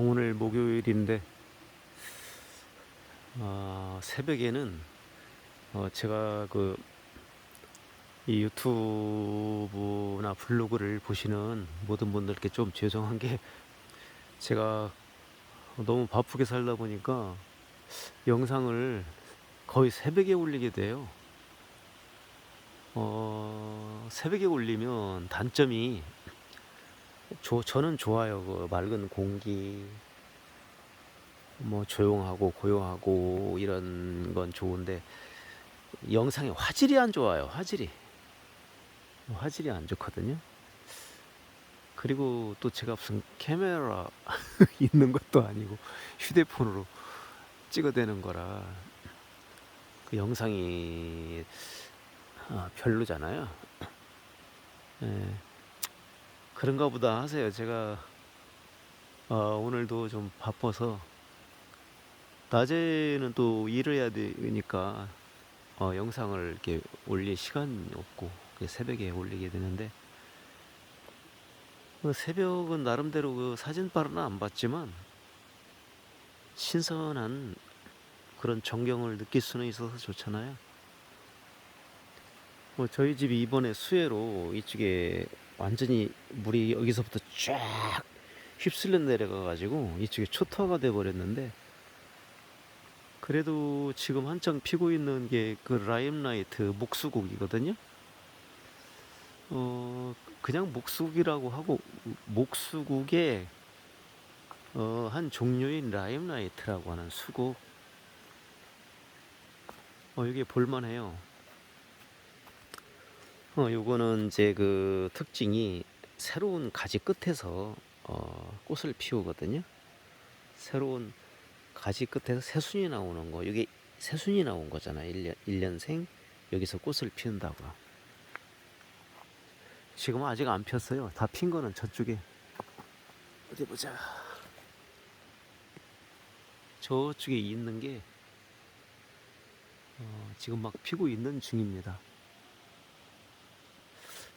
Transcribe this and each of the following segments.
오늘 목요일인데 어, 새벽에는 어, 제가 그 이 유튜브나 블로그를 보시는 모든 분들께 좀 죄송한 게 제가 너무 바쁘게 살다 보니까 영상을 거의 새벽에 올리게 돼요. 어, 새벽에 올리면 단점이 조, 저는 좋아요. 그 맑은 공기, 뭐 조용하고 고요하고 이런 건 좋은데 영상의 화질이 안 좋아요. 화질이 화질이 안 좋거든요. 그리고 또 제가 무슨 카메라 있는 것도 아니고 휴대폰으로 찍어대는 거라 그 영상이 아, 별로잖아요. 예. 그런가 보다 하세요. 제가 어, 오늘도 좀 바빠서 낮에는 또 일을 해야 되니까 어, 영상을 이렇게 올릴 시간이 없고 새벽에 올리게 되는데 그 새벽은 나름대로 그 사진빨은 안 봤지만 신선한 그런 전경을 느낄 수는 있어서 좋잖아요. 뭐 저희 집이 이번에 수해로 이쪽에 완전히 물이 여기서부터 쫙 휩쓸려 내려가 가지고 이쪽에 초토화가 돼 버렸는데 그래도 지금 한창 피고 있는 게 그 라임라이트 목수국이거든요. 어 그냥 목수국이라고 하고 목수국의 어, 한 종류인 라임라이트라고 하는 수국 어 이게 볼만해요. 어 요거는 이제 그 특징이 새로운 가지 끝에서 어, 꽃을 피우거든요. 새로운 가지 끝에서 새순이 나오는 거. 이게 새순이 나온 거잖아요. 1년, 1년생 여기서 꽃을 피운다고. 지금은 아직 안 폈어요. 다 핀 거는 저쪽에. 어디 보자. 저쪽에 있는 게 어, 지금 막 피고 있는 중입니다.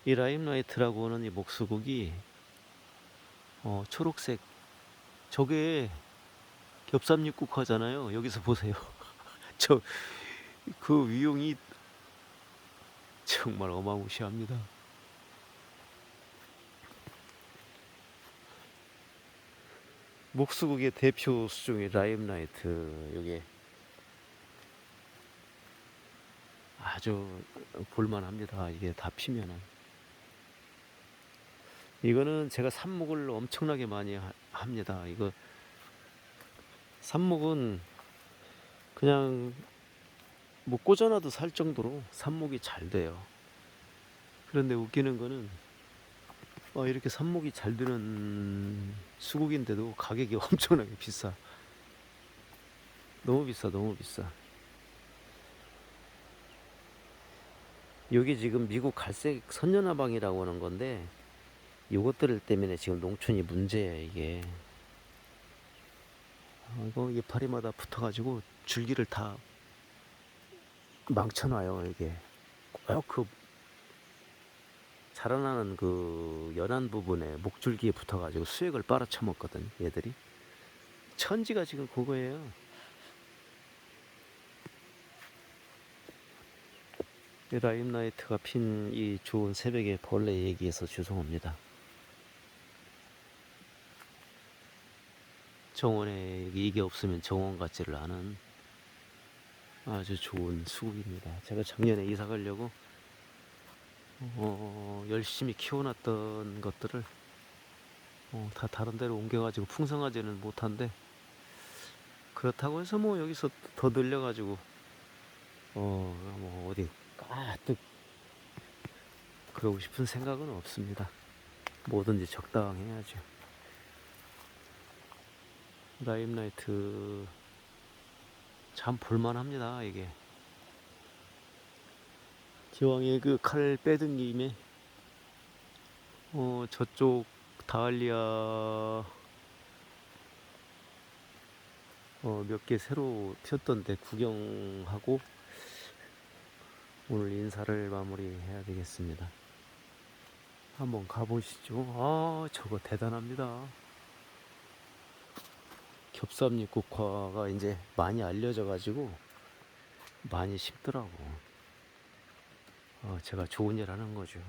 이 라임라이트라고 하는 이 목수국이 어, 초록색 저게 겹삼육국 하잖아요. 여기서 보세요. 저 그 위용이 정말 어마무시합니다. 목수국의 대표 수종이 라임라이트 요게 아주 볼만합니다. 이게 다 피면은 이거는 제가 삽목을 엄청나게 많이 하- 합니다. 이거 삽목은 그냥 뭐 꽂아놔도 살 정도로 삽목이 잘 돼요. 그런데 웃기는 거는 어, 이렇게 삽목이 잘 되는 수국인데도 가격이 엄청나게 비싸. 너무 비싸, 너무 비싸. 여기 지금 미국 갈색 선녀나방이라고 하는 건데 요것들 때문에 지금 농촌이 문제야 이게. 어, 이거 이파리마다 붙어가지고 줄기를 다 망쳐놔요 이게. 꼭그 자라나는 그 연한 부분에 목줄기에 붙어가지고 수액을 빨아쳐먹거든 얘들이. 천지가 지금 그거예요. 이 라임라이트가 핀 이 좋은 새벽에 벌레 얘기해서 죄송합니다. 정원에 이게 없으면 정원 같지를 않은 아주 좋은 수국입니다. 제가 작년에 이사 가려고 어, 열심히 키워놨던 것들을 어, 다 다른 데로 옮겨가지고 풍성하지는 못한데 그렇다고 해서 뭐 여기서 더 늘려가지고 어, 뭐 어디 까뜩 그러고 싶은 생각은 없습니다. 뭐든지 적당해야죠. 라임라이트 참 볼만합니다 이게 기왕에 그 칼 빼든 김에 어 저쪽 다알리아 어 몇 개 새로 피었던데 구경하고 오늘 인사를 마무리해야 되겠습니다. 한번 가보시죠. 아 저거 대단합니다. 겹삼잎 국화가 이제 많이 알려져 가지고 많이 심더라고. 어, 제가 좋은 일 하는 거죠.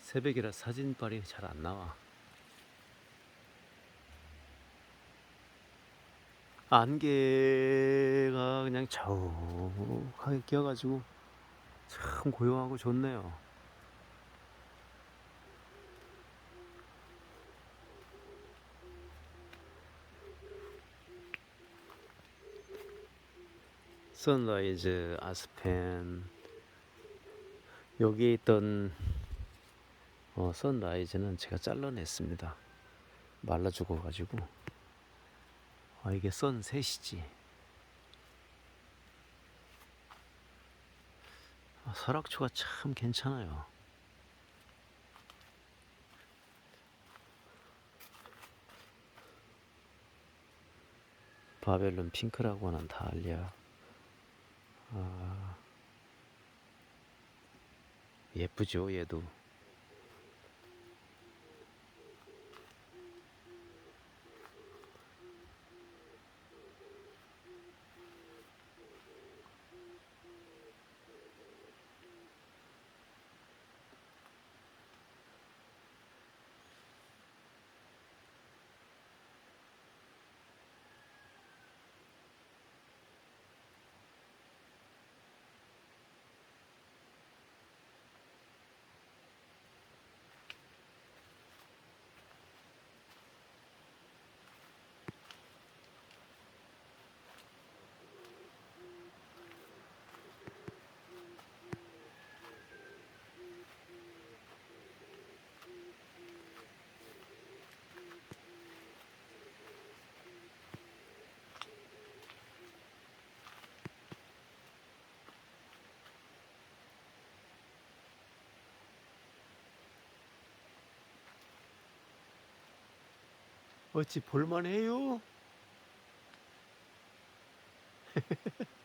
새벽이라 사진빨이 잘 안 나와. 안개가 그냥 자욱하게 끼어가지고 참 고요하고 좋네요. 선라이즈 아스펜 여기에 있던 어, 선라이즈는 제가 잘라냈습니다. 말라 죽어 가지고 아 이게 선 셋이지 아, 설악초가 참 괜찮아요. 바벨론 핑크라고는 달리야. 아, 예쁘죠, 얘도. 어찌 볼만해요?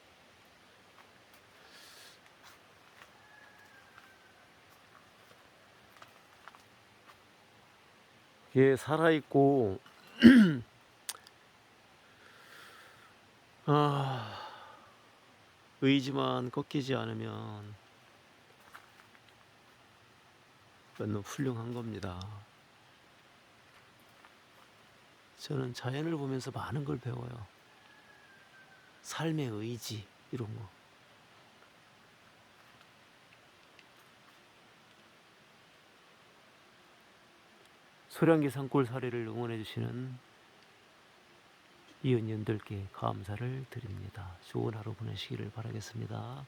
얘 살아있고 아 의지만 꺾이지 않으면 너무 훌륭한 겁니다. 저는 자연을 보면서 많은 걸 배워요. 삶의 의지 이런 거. 소량기 산골 사례를 응원해 주시는 이은연들께 감사를 드립니다. 좋은 하루 보내시기를 바라겠습니다.